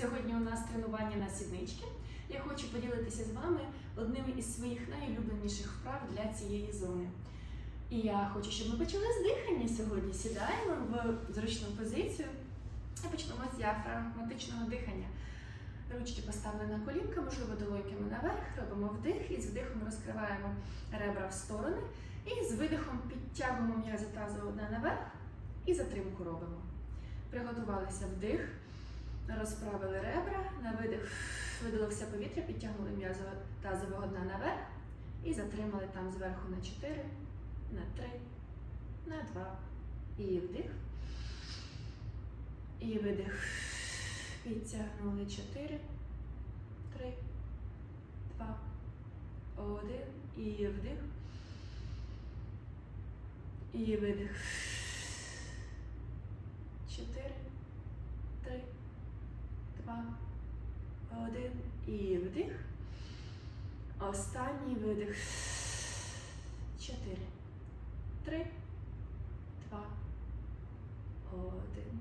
Сьогодні у нас тренування на сіднички. Я хочу поділитися з вами одним із своїх найулюбленіших вправ для цієї зони. І я хочу, щоб ми почали з дихання сьогодні. Сідаємо в зручну позицію і почнемо з діафрагматичного дихання. Ручки поставлені на колінка, можливо, долоньками наверх, робимо вдих і з вдихом розкриваємо ребра в сторони. І з видихом підтягуємо м'язи тазу одне наверх і затримку робимо. Приготувалися вдих, розправили ребра, на видих видало все повітря, підтягнули м'язи тазового дна наверх і затримали там зверху на 4, на 3, на 2. І вдих. І видих. Підтягнули 4, 3, 2, 1. І вдих. І видих. Чотири, три, два, один. І вдих. Останній видих. Чотири, три, два, один.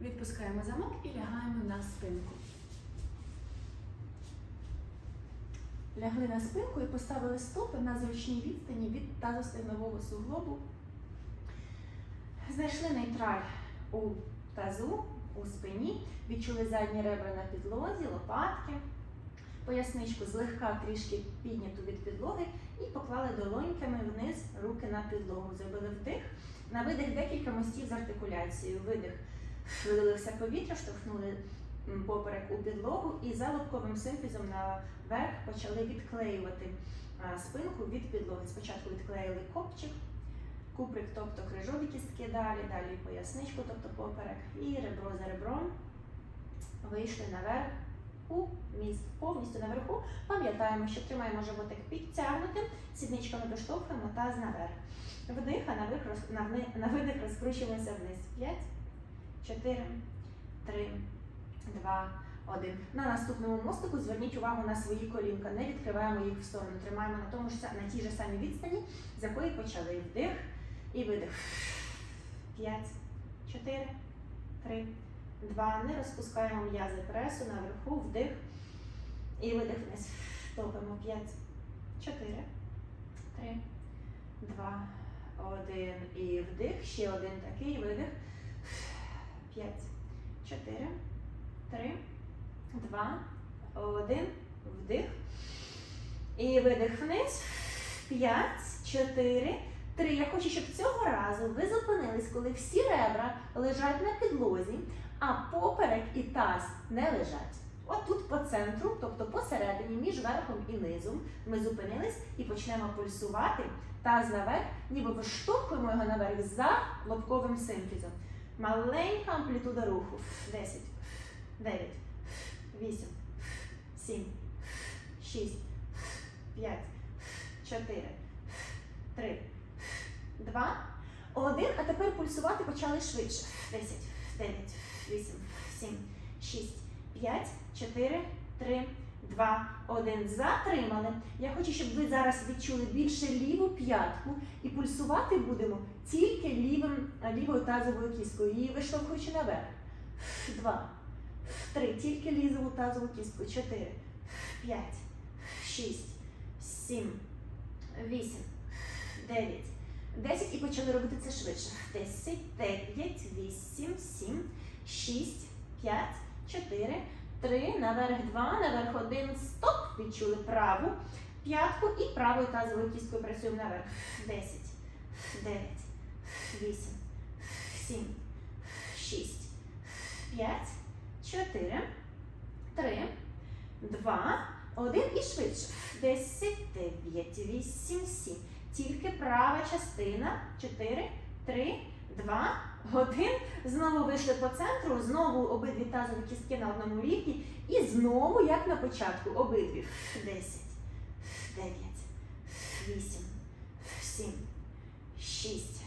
Відпускаємо замок і лягаємо на спинку. Лягли на спинку і поставили стопи на зручній відстані від тазостегнового суглобу. Знайшли нейтраль у тазу, у спині, відчули задні ребра на підлозі, лопатки, поясничку злегка трішки підняту від підлоги і поклали долоньками вниз руки на підлогу. Зробили вдих. На видих декілька мостів з артикуляцією. Видих. Видали повітря, штовхнули поперек у підлогу і за лобковим симфізом наверх почали відклеювати спинку від підлоги. Спочатку відклеїли копчик, куприк, тобто крижові кістки далі, далі поясничку, тобто поперек, і ребро за ребром вийшли наверх у міст, повністю наверху. Пам'ятаємо, що тримаємо животик підтягнутим, сідничками доштовхуємо таз наверх. Вдих, а на, видих розкручуємося вниз. 5, 4, 3, 2, 1. На наступному мостику зверніть увагу на свої колінка. Не відкриваємо їх в сторону. Тримаємо на, тому ж, на тій же самій відстані, з якої почали. Вдих і видих. 5, 4, 3, 2. Не розпускаємо м'язи пресу наверху, вдих. І видих вниз. Топимо 5, 4, 3, 2, 1. І вдих. Ще один такий видих. 5, 4, 3, 2, 1. Вдих. І видих вниз. 5, 4, 3. Я хочу, щоб цього разу ви зупинились, коли всі ребра лежать на підлозі, а поперек і таз не лежать. От тут по центру, тобто посередині, між верхом і низом, ми зупинились і почнемо пульсувати таз наверх, ніби виштовхуємо його наверх за лобковим симфізом. Маленька амплітуда руху. 10, 9, 8, 7, 6, 5, 4, 3, 2, 1. А тепер пульсувати почали швидше. 10, 9, 8, 7, 6, 5, 4, 3, 2, 1. Затримали. Я хочу, щоб ви зараз відчули більше ліву п'ятку. І пульсувати будемо тільки лівим, лівою тазовою кісткою, її виштовхуючи наверх. Два, три, тільки лізову тазову кістку. Чотири, п'ять, шість, сім, вісім, дев'ять, десять. І почали робити це швидше. Десять, дев'ять, вісім, сім, шість, п'ять, чотири, три, наверх два, наверх один. Стоп. Відчули праву п'ятку і правою тазовою кісткою працюємо наверх. Десять, дев'ять, вісім, сім, шість, п'ять, чотири, три, два, один і швидше. Десять, дев'ять, вісім, сім. Тільки права частина. Чотири, три, два, один. Знову вийшли по центру, знову обидві тазові кістки на одному рівні. І знову, як на початку, обидві. Десять, дев'ять, вісім, сім, шість,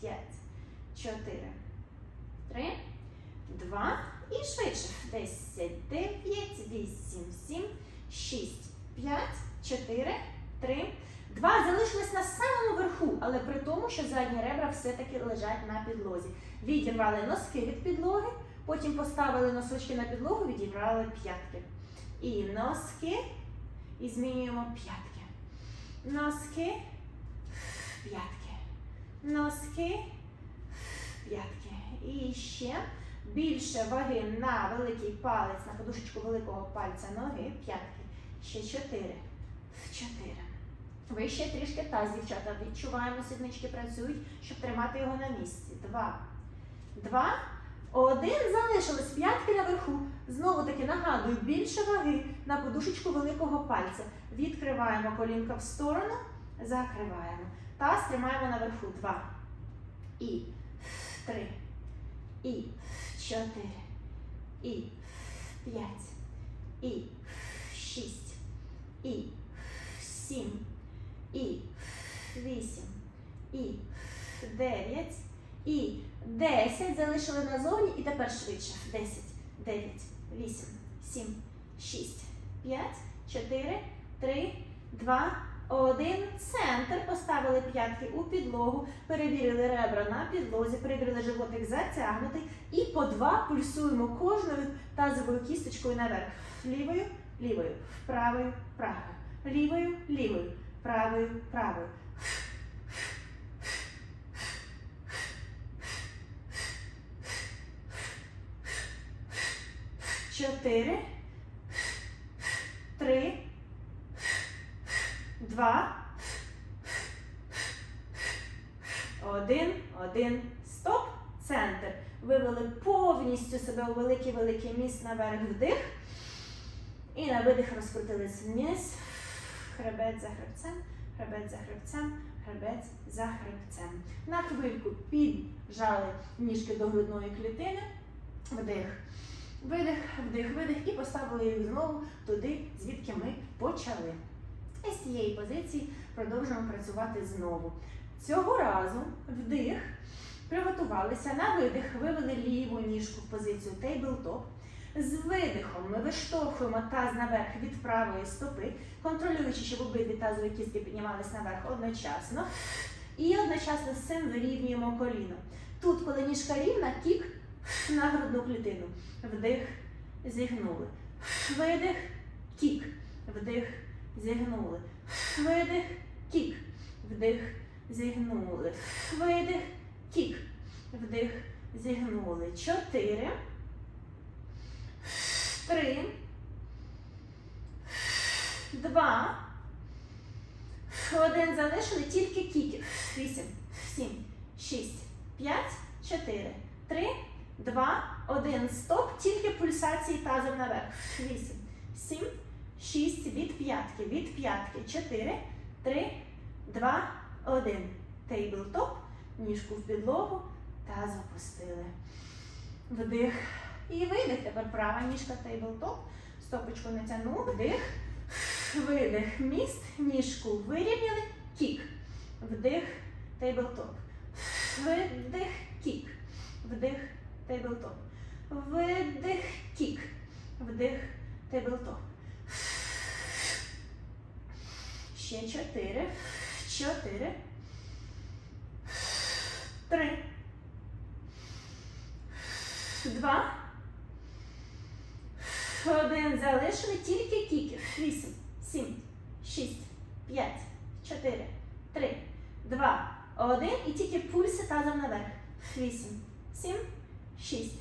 п'ять, чотири, три, два і швидше. Десять, дев'ять, вісім, сім, шість, п'ять, чотири, три, два. Залишились на самому верху, але при тому, що задні ребра все-таки лежать на підлозі. Відірвали носки від підлоги, Потім поставили носочки на підлогу, відібрали п'ятки. І носки. І змінюємо п'ятки. Носки, п'ятки. Носки, п'ятки. І ще більше ваги на великий палець, на подушечку великого пальця ноги, п'ятки. Ще чотири. Чотири. Вище трішки таз, дівчата. Відчуваємо, сіднички працюють, щоб тримати його на місці. Два. Два. Один залишилось п'ятки наверху. Знову таки нагадую, більше ваги на подушечку великого пальця. Відкриваємо колінка в сторону, закриваємо. Таз тримаємо наверху. Два. І три. І чотири. І п'ять. І шість. І сім. І вісім. І дев'ять. І 10 залишили назовні і тепер швидше. 10, 9, 8, 7, 6, 5, 4, 3, 2, 1. Центр. Поставили п'ятки у підлогу, перевірили ребра на підлозі, перевірили животик затягнутий. І по два пульсуємо кожною тазовою кісточкою наверх. Лівою, лівою, правою, правою, лівою, лівою, правою, правою. Чотири, три, два, один, один, стоп, центр. Вивели повністю себе у великий-великий міст наверх вдих. І на видих розкрутились вниз. Хребет за хребцем, хребет за хребцем, хребець за хребцем. На хвильку піджали ніжки до грудної клітини. Вдих. Видих, вдих, видих і поставили їх знову туди, звідки ми почали. І з цієї позиції продовжуємо працювати знову. Цього разу вдих, приготувалися на видих, вивели ліву ніжку в позицію тейблтоп. З видихом ми виштовхуємо таз наверх від правої стопи, контролюючи, щоб обидві тазові кістки піднімались наверх одночасно. І одночасно з цим вирівнюємо коліно. Тут, коли ніжка рівна, кік на грудну клітину. Вдих, зігнули. Видих, кік. Вдих, зігнули. Видих, кік. Вдих, зігнули. Видих, кік. Вдих, зігнули. Чотири. Три. Два. Один залишили, тільки кіки. Вісім, сім, шість, п'ять, чотири, три, два, один. Стоп. Тільки пульсації тазом наверх. Вісім, сім, шість, від п'ятки, від п'ятки. Чотири, три, два, один. Тейблтоп. Ніжку в підлогу. Таз опустили. Вдих. І видих. Тепер права ніжка тейблтоп. Стопочку натягнули. Вдих. Видих. Міст. Ніжку вирівняли. Кік. Вдих. Тейблтоп. Видих. Кік. Вдих. Тейблтоп. Видих. Кік. Вдих. Тейблтоп. Ще чотири. Чотири. Три. Два. Один залишили, тільки кіки. Вісім, сім, шість, п'ять, чотири, три, два, один. І тільки пульси тазом наверх. Вісім, сім, шість,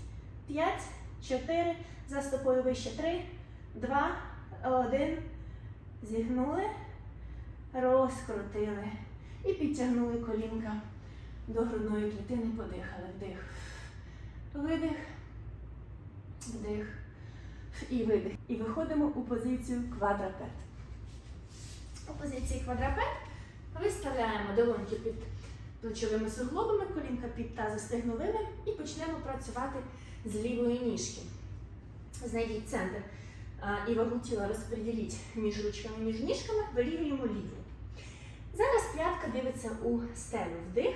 п'ять, чотири. За стопою вище. Три, два, один. Зігнули, розкрутили. І підтягнули колінка до грудної клітини. Подихали. Вдих. Видих. Вдих. І видих. І виходимо у позицію квадрапет. У позиції квадрапет виставляємо долоньки під плечовими суглобами, колінка під тазостегновими і почнемо працювати з лівої ніжки. Знайдіть центр і вагу тіла розподіліть між ручками, між ніжками, вирівнюємо ліву. Зараз п'ятка дивиться у стелю. Вдих.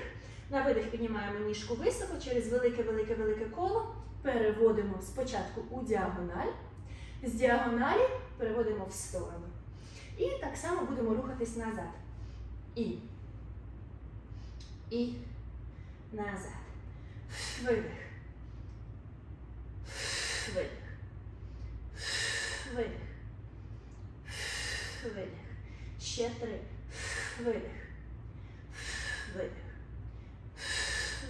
На видих піднімаємо ніжку високо через велике-велике-велике коло. Переводимо спочатку у діагональ. З діагоналі переводимо в сторону. І так само будемо рухатись назад. І. І назад. Видих. Видих. Видих. Видих. Ще три. Видих. Видих.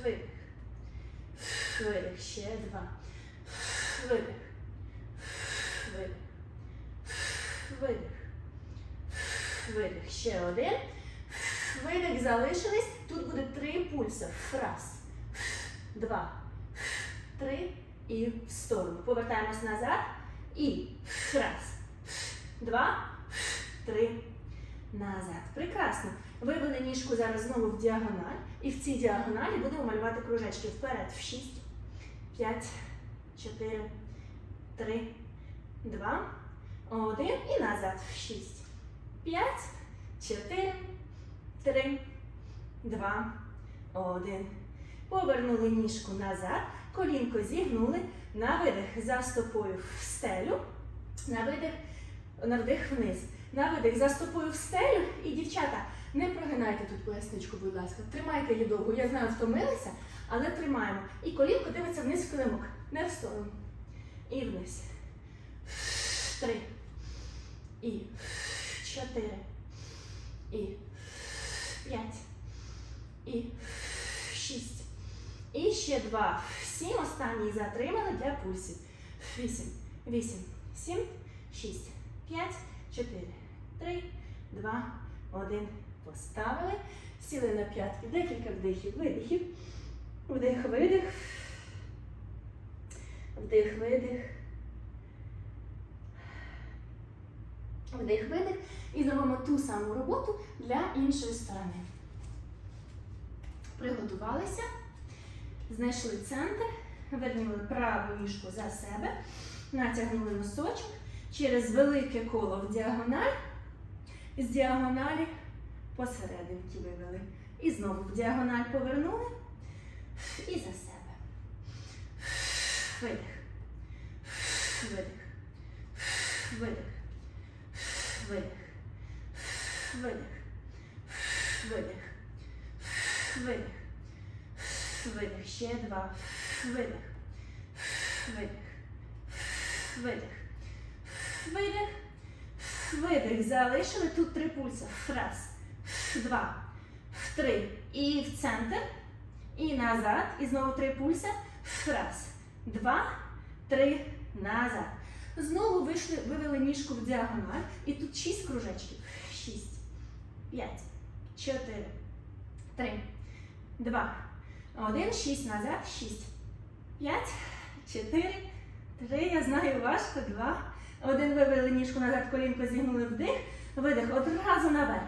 Видих. Ще два. Видих. Видих. Видих. Видих. Ще один. Видих. Залишились. Тут буде три пульси. Раз. Два. Три. І в сторону. Повертаємось назад. І раз. Два. Три. Назад. Прекрасно. Вивели ніжку зараз знову в діагональ. І в цій діагоналі будемо малювати кружечки вперед в 6, 5, 4, 3, 2, 1 і назад в 6, 5, 4, 3, 2, 1. Повернули ніжку назад, колінко зігнули, на видих за стопою в стелю, на видих, на вдих вниз. На видих за стопою в стелю. І, дівчата, не прогинайте тут поясничку, будь ласка. Тримайте її довго. Я знаю, втомилися, але тримаємо. І колінко дивиться вниз в килимок. Не в сторону. І вниз. Три. І чотири. І п'ять. І шість. І ще два. Сім. Останній затримали для пульсів. Вісім. Вісім. Сім. Шість. П'ять. Чотири. Три. Два. Один. Поставили. Сіли на п'ятки. Декілька вдихів, видихів. Вдих, видих. Вдих, видих. Вдих, видих. І зробимо ту саму роботу для іншої сторони. Приготувалися. Знайшли центр. Вернули праву ніжку за себе. Натягнули носочок. Через велике коло в діагональ. З діагоналі посерединки вивели. І знову в діагональ повернули. І за себе. Видих. Видих. Видих. Видих. Видих. Видих. Видих. Видих. Ще два. Видих. Видих. Видих. Видих. Видих. Залишили тут три пульси. Раз, два, в три. І в центр. І назад. І знову три пульси. Раз, два, три. Назад. Знову вийшли, вивели ніжку в діагональ. І тут шість кружечків. Шість, п'ять, чотири, три, два, один. Шість назад. Шість, п'ять, чотири, три. Я знаю, важко. Два. Один вивели ніжку назад, колінко зігнули вдих, видих, одразу наверх.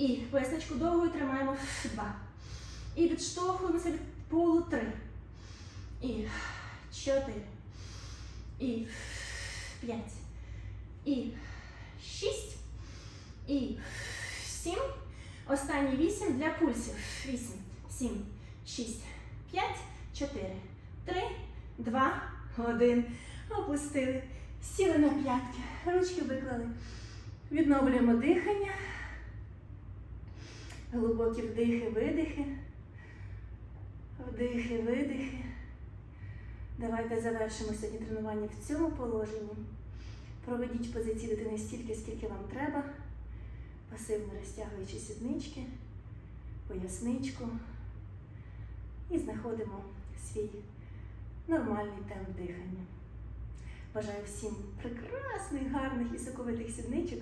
І поясничку довгою тримаємо два. І відштовхуємося від полу три. І чотири. І п'ять. І шість. І сім. Останні вісім для пульсів. Вісім, сім, шість, п'ять, чотири, три, два, один. Опустили. Сіли на п'ятки, ручки виклали. Відновлюємо дихання. Глибокі вдихи, видихи. Вдихи, видихи. Давайте завершимо сьогодні тренування в цьому положенні. Проведіть позиції дитини стільки, скільки вам треба. Пасивно розтягуючи сіднички, поясничку. І знаходимо свій нормальний темп дихання. Бажаю всім прекрасних, гарних і соковитих сідничок.